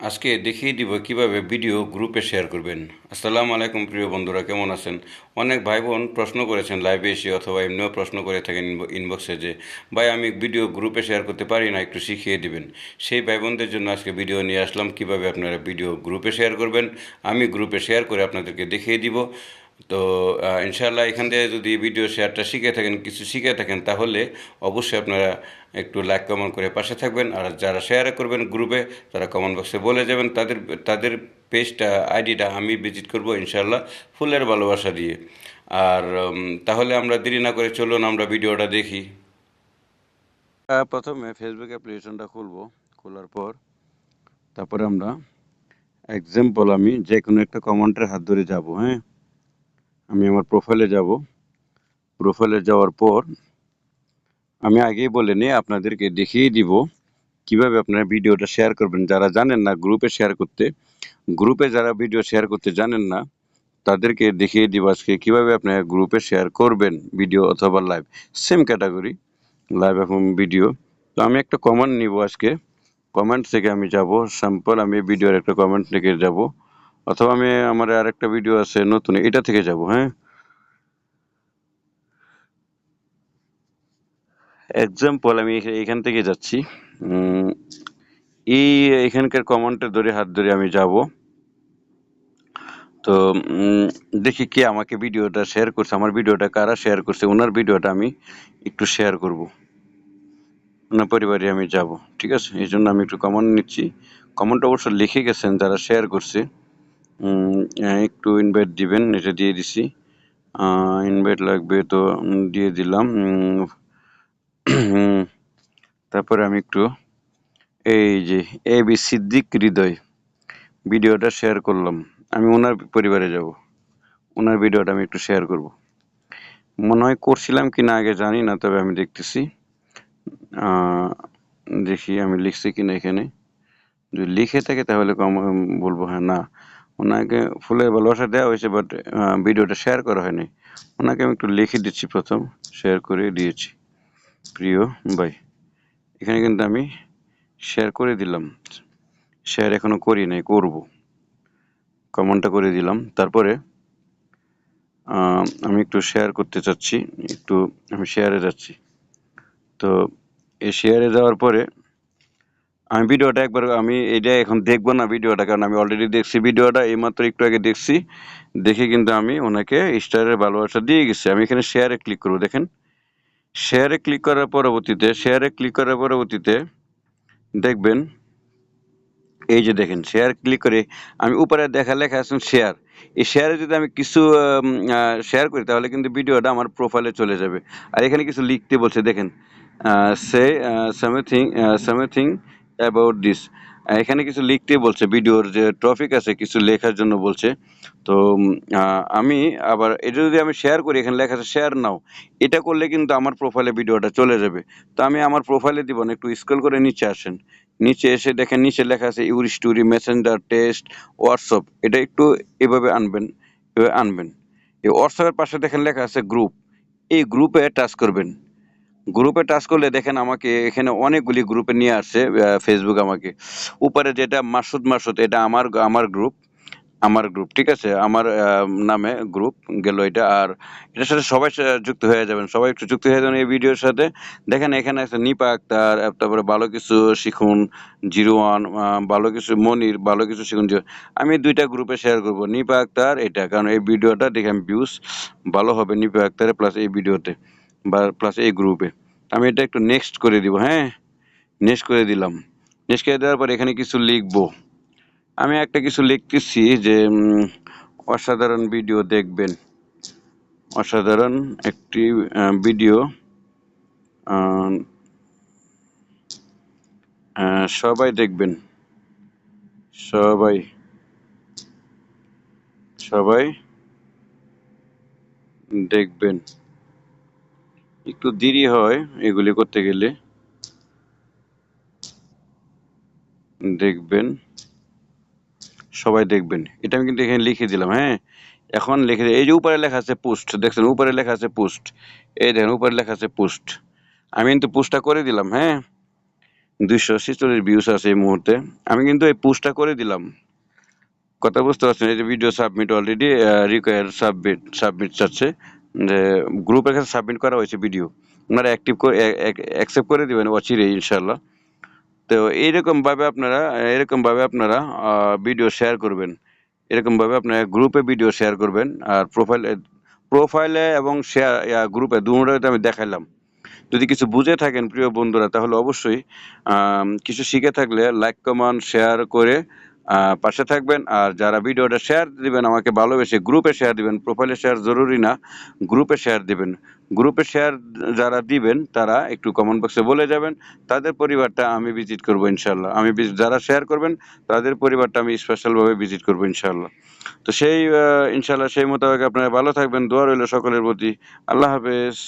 আজকে দেখিয়ে দিব কীভাবে ভিডিও গ্রুপে শেয়ার করবেন। আসসালামু আলাইকুম প্রিয় বন্ধুরা, কেমন আছেন? অনেক ভাই বোন প্রশ্ন করেছেন লাইভে এসে অথবা এমনিও প্রশ্ন করে থাকেন ইনব- ইনবক্সে যে, ভাই, আমি ভিডিও গ্রুপে শেয়ার করতে পারি না, একটু শিখিয়ে দিবেন। সেই ভাই বোনদের জন্য আজকে ভিডিও নিয়ে আসলাম, কীভাবে আপনারা ভিডিও গ্রুপে শেয়ার করবেন। আমি গ্রুপে শেয়ার করে আপনাদেরকে দেখিয়ে দিব। তো আহ, ইনশাআল্লাহ এখান থেকে যদি ভিডিও শেয়ারটা শিখে থাকেন কিছু শিখে থাকেন তাহলে অবশ্যই আপনারা একটু লাইক কমেন্ট করে পাশে থাকবেন। আর যারা শেয়ার করবেন গ্রুপে তারা কমেন্ট বক্সে বলে যাবেন। তাদের তাদের পেজটা আইডিটা আমি ভিজিট করব ইনশাআল্লাহ ফুলের ভালোবাসা দিয়ে। আর তাহলে আমরা দেরি না করে চলুন আমরা ভিডিওটা দেখি। প্রথমে ফেসবুক অ্যাপ্লিকেশনটা খুলবো। খোলার পর তারপরে আমরা এক্সাম্পল আমি যে কোনো একটা কমেন্টের হাত ধরে যাব হ্যাঁ? আমি আমার প্রোফাইলে যাব। প্রোফাইলে যাওয়ার পর আমি আগেই বলে নিই, আপনাদেরকে দেখিয়ে দিব কীভাবে আপনারা ভিডিওটা শেয়ার করবেন। যারা জানেন না গ্রুপে শেয়ার করতে গ্রুপে যারা ভিডিও শেয়ার করতে জানেন না, তাদেরকে দেখিয়ে দিব আজকে কীভাবে আপনারা গ্রুপে শেয়ার করবেন ভিডিও অথবা লাইভ সেম ক্যাটাগরি লাইভ এবং ভিডিও তো আমি একটা কমেন্ট নিব আজকে। কমেন্ট থেকে আমি যাব স্যাম্পল আমি ভিডিওর একটা কমেন্ট থেকে যাব। অথবা আমি আমার আরেকটা ভিডিও আছে, নতুন, এটা থেকে যাব হ্যাঁ? এক্সাম্পল আমি এখা- এখান থেকে যাচ্ছি। এই এখানকার কমেন্টে ধরে, হাত ধরে আমি যাব। তো দেখি কে আমাকে ভিডিওটা শেয়ার করছে, আমার ভিডিওটা কারা শেয়ার করছে ওনার ভিডিওটা আমি একটু শেয়ার করব। ওনার পরিবারে আমি যাব, ঠিক আছে? এই জন্য আমি একটু কমেন্ট নিচ্ছি। কমেন্ট অবশ্য লিখে গেছেন, যারা শেয়ার করছে। একটু ইনভাইট দিবেন, এটা দিয়ে দিছি। ইনভাইট লাগবে তো দিয়ে দিলাম। তারপরে আমি একটু, এই যে, এ বি সিদ্দিক হৃদয়, ভিডিওটা শেয়ার করলাম। আমি ওনার পরিবারে যাব। ওনার ভিডিওটা আমি একটু শেয়ার করব। মনে হয় করছিলাম কি না আগে জানি না, তবে আমি দেখতেছি। দেখি আমি লিখছি কিনা এখানে। যদি লিখে থাকে তাহলে বলব হ্যাঁ না। ওনাকে ফুলের ভালোবাসা দেওয়া হয়েছে বাট ভিডিওটা শেয়ার করা হয়নি। ওনাকে আমি একটু লিখে দিচ্ছি প্রথম শেয়ার করে দিয়েছি। প্রিয় ভাই, এখানে কিন্তু আমি শেয়ার করে দিলাম। শেয়ার এখনও করি নাই, করব। কমেন্টটা করে দিলাম। তারপরে আমি একটু শেয়ার করতে চাচ্ছি, একটু আমি শেয়ারে যাচ্ছি। তো, এই শেয়ারে যাওয়ার পরে আমি ভিডিওটা একবার, আমি এটা এখন দেখব না ভিডিওটা, কারণ আমি অলরেডি দেখছি ভিডিওটা, এইমাত্র একটু আগে দেখছি। দেখে কিন্তু আমি ওনাকে স্টারের ভালোবাসা দিয়ে গেছি। আমি এখানে শেয়ারে ক্লিক করব, দেখেন। শেয়ারে ক্লিক করার পরবর্তীতে শেয়ারে ক্লিক করার পরবর্তীতে, দেখবেন, এই যে দেখেন শেয়ার ক্লিক করে আমি উপরে দেখা লেখা আছে শেয়ার এই শেয়ারে যদি আমি কিছু শেয়ার করি, তাহলে কিন্তু ভিডিওটা আমার প্রোফাইলে চলে যাবে। আর এখানে কিছু লিখতে বলছে, দেখেন সে সামথিং সামথিং অ্যাবাউট দিস এখানে কিছু লিখতে বলছে, ভিডিওর যে টপিক আছে, কিছু লেখার জন্য বলছে। তো আমি আবার, এটা যদি আমি শেয়ার করি, এখানে লেখা আছে শেয়ার নাও। এটা করলে কিন্তু আমার প্রোফাইলে ভিডিওটা চলে যাবে। তো আমি আমার প্রোফাইলে দিব না, একটু স্ক্রল করে নিচে আসেন। নিচে এসে দেখেন, নিচে লেখা আছে your story messenger test WhatsApp এটা একটু এভাবে আনবেন এভাবে আনবেন। এই হোয়াটসঅ্যাপের পাশে দেখেন লেখা আছে গ্রুপ এই গ্রুপে টাচ করবেন। গ্রুপে টাচ করলে দেখেন আমাকে এখানে অনেকগুলি গ্রুপে নিয়ে আসছে ফেসবুক আমাকে। উপরে যেটা মাসুদ মাসুদ, এটা আমার আমার গ্রুপ আমার গ্রুপ, ঠিক আছে? আমার নামে গ্রুপ গেল এটা, আর এটার সাথে সবাই যুক্ত হয়ে যাবেন। সবাই একটু যুক্ত হয়ে যাবেন এই ভিডিওর সাথে। দেখেন এখানে আছে নিপা আক্তার তারপরে ভালো কিছু শিখুন, জিরো ওয়ান ভালো কিছু মনির, ভালো কিছু শিখুন, জিরো। আমি দুইটা গ্রুপে শেয়ার করব। নিপা আক্তার এটা, কারণ এই ভিডিওটা দেখে আমি ভিউজ ভালো হবে নিপা আক্তারে প্লাস এই ভিডিওতে। বা প্লাস এই গ্রুপে আমি এটা একটু নেক্সট করে দিব হ্যাঁ? নেক্সট করে দিলাম। নেক্সট করে দেওয়ার পর এখানে কিছু লিখব। আমি একটা কিছু লিখতেছি যে অসাধারণ ভিডিও দেখবেন। অসাধারণ একটি ভিডিও সবাই দেখবেন। সবাই। সবাই দেখবেন। একটু দেরি হয় এগুলি করতে গেলে। দেখবেন। সবাই দেখবেন। এটা আমি কিন্তু এখানে লিখে দিলাম হ্যাঁ? এখন লিখে এই যে উপরে লেখা আছে পোস্ট, দেখছেন? উপরে লেখা আছে পোস্ট। এই দেখেন, উপরে লেখা আছে পোস্ট। আমি কিন্তু পোস্টটা করে দিলাম হ্যাঁ? দুইশো ছেচল্লিশ ভিউস আছে এই মুহূর্তে। আমি কিন্তু এই পোস্টটা করে দিলাম। কথা বুঝতে পারছেন? এই যে video submit already require submit submit চাচ্ছে যে গ্রুপের কাছে সাবমিট করা হয়েছে ভিডিও ওনারা অ্যাক্টিভ করে অ্যাকসেপ্ট করে দিবেন অচিরে ইনশাল্লাহ তো এইরকমভাবে আপনারা এরকমভাবে আপনারা ভিডিও শেয়ার করবেন। এরকমভাবে আপনারা গ্রুপে ভিডিও শেয়ার করবেন, আর প্রোফাইলে প্রোফাইলে এবং শেয়ার গ্রুপে দুটোতে আমি দেখাইলাম। যদি কিছু বুঝে থাকেন প্রিয় বন্ধুরা, তাহলে অবশ্যই কিছু শিখে থাকলে লাইক কমেন্ট শেয়ার করে পাশে থাকবেন। আর যারা ভিডিওটা শেয়ার দিবেন, আমাকে ভালোবেসে গ্রুপে শেয়ার দিবেন। প্রোফাইলে শেয়ার জরুরি না গ্রুপে শেয়ার দিবেন। গ্রুপে শেয়ার যারা দিবেন, তারা একটু কমেন্ট বক্সে বলে যাবেন। তাদের পরিবারটা আমি ভিজিট করব ইনশাল্লাহ আমি যারা শেয়ার করবেন, তাদের পরিবারটা আমি স্পেশালভাবে ভিজিট করব ইনশাল্লাহ তো সেই ইনশাল্লাহ সেই মোতাবেক আপনারা ভালো থাকবেন। দোয়া রইল সকলের প্রতি। আল্লাহ হাফেজ।